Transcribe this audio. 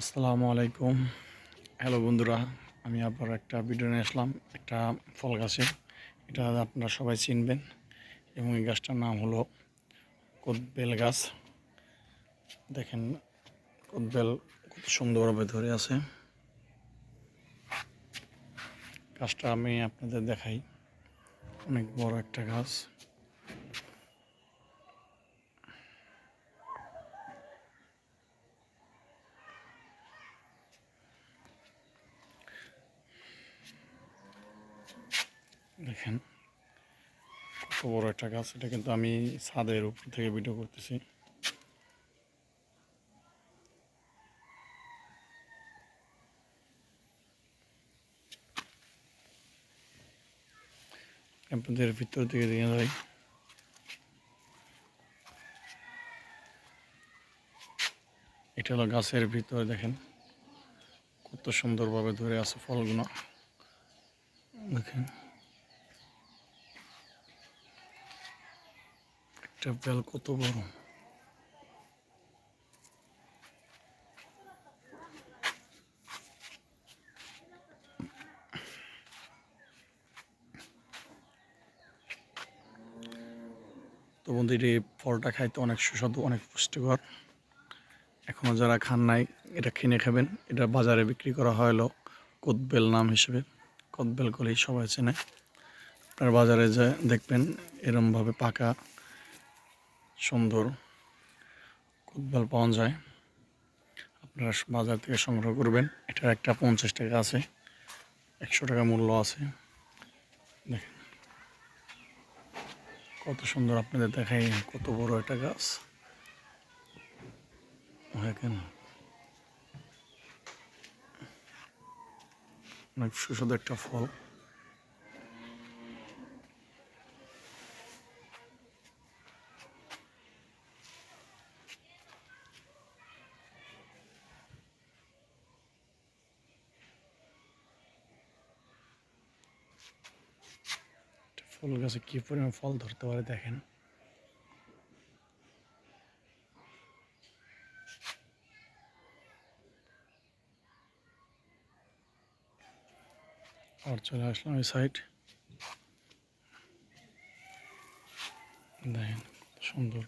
আসসালামু আলাইকুম। হ্যালো বন্ধুরা, আমি আবার একটা ভিডিও নিয়ে আসলাম, একটা ফল গাছে। এটা আপনারা সবাই চিনবেন এবং এই গাছটার নাম হলো কোদবেল গাছ। দেখেন, কোদবেল কত সুন্দরভাবে ধরে আছে। গাছটা আমি আপনাদের দেখাই। অনেক বড় একটা গাছ। দেখেন, কত বড় একটা গাছ, এটা কিন্তু আমি ছাদের উপর থেকে ভিডিও করতেছি। আপনাদের ভিতর থেকে দিয়ে যাই। এটা হলো গাছের ভিতরে, দেখেন। কত সুন্দরভাবে ধরে আছে ফলগুলো। দেখেন। বেল কত বড়? তো বন্ধুর এই ফলটা খাইতে অনেক সুস্বাদু, অনেক পুষ্টিকর। এখনও যারা খান নাই, এটা কিনে খাবেন। এটা বাজারে বিক্রি করা হয় হলো কোদবেল নাম হিসেবে। কোদবেল কলেই সবাই চেনে। আপনার বাজারে যে দেখবেন, এরমভাবে পাকা সুন্দর কোদবেল পাওয়া যায়। আপনারা বাজার থেকে সংগ্রহ করবেন। এটার একটা পঞ্চাশ টাকা আছে, একশো টাকা মূল্য আছে। দেখেন। কত সুন্দর আপনাদের দেখাই, কত বড় একটা গাছ। দেখেন। অনেক সুস্বাদু একটা ফল। ফুল গাছে কি পরিমাণ ফল ধরতে পারে দেখেন। আর চলে আসলাম এই সাইড দেখেন, সুন্দর।